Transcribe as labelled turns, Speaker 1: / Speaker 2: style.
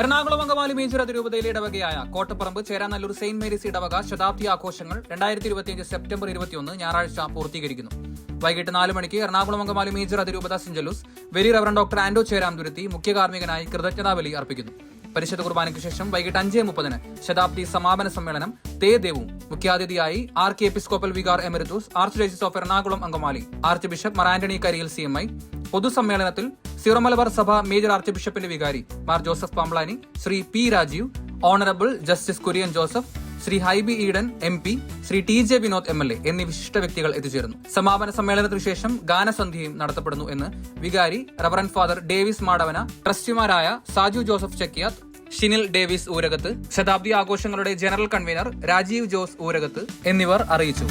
Speaker 1: Ernakulam Angamaly major അതിരൂപതയിലെ ഇടവകയായ Kottapparambu Cheranallur Saint Mary's ഇടവക ശതാബ്ദി ആഘോഷങ്ങൾ രണ്ടായിരത്തി ഇരുപത്തിയഞ്ച് സെപ്റ്റംബർ ഇരുപത്തിയൊന്ന് ഞായറാഴ്ച പൂർത്തീകരിക്കുന്നു. വൈകിട്ട് നാല് മണിക്ക് എറണാകുളം അങ്കമാലി മേജർ അതിരൂപത syncellus very reverend doctor Anto Cheramthuruthy മുഖ്യ കാർമ്മികനായി കൃതജ്ഞതാബലി അർപ്പിക്കുന്നു. പരിശുദ്ധ കുർബാനയ്ക്ക് ശേഷം വൈകിട്ട് അഞ്ച് മുപ്പതിന് ശതാബ്ദി സമാപന സമ്മേളനം തേ ദേവും മുഖ്യാതിഥിയായി R K episcopal vicar emeritus archdiocese of Ernakulam Angamaly archbishop Mar Antony Kariyil C M I. പൊതുസമ്മേളനത്തിൽ സീറോ മലബാർ സഭ മേജർ ആർച്ച് ബിഷപ്പിന്റെ വികാരി Mar Joseph Pamplany Shri P Rajeev honourable justice Kurian Joseph Shri Hibi Eden M P Shri T J Vinod M L A എന്നീ വിശിഷ്ട വ്യക്തികൾ എത്തിച്ചേർന്നു. സമാപന സമ്മേളനത്തിനു ശേഷം ഗാനസന്ധ്യയും നടത്തപ്പെടുന്നു എന്ന് വികാരി റവറൻ ഫാദർ ഡേവിസ് മാടവന ട്രസ്റ്റിമാരായ സാജു ജോസഫ് ചെക്കിയാത്ത് ഷിനിൽ ഡേവിസ് ഊരകത്ത് ശതാബ്ദി ആഘോഷങ്ങളുടെ ജനറൽ കൺവീനർ രാജീവ് ജോസ് ഊരകത്ത് എന്നിവർ അറിയിച്ചു.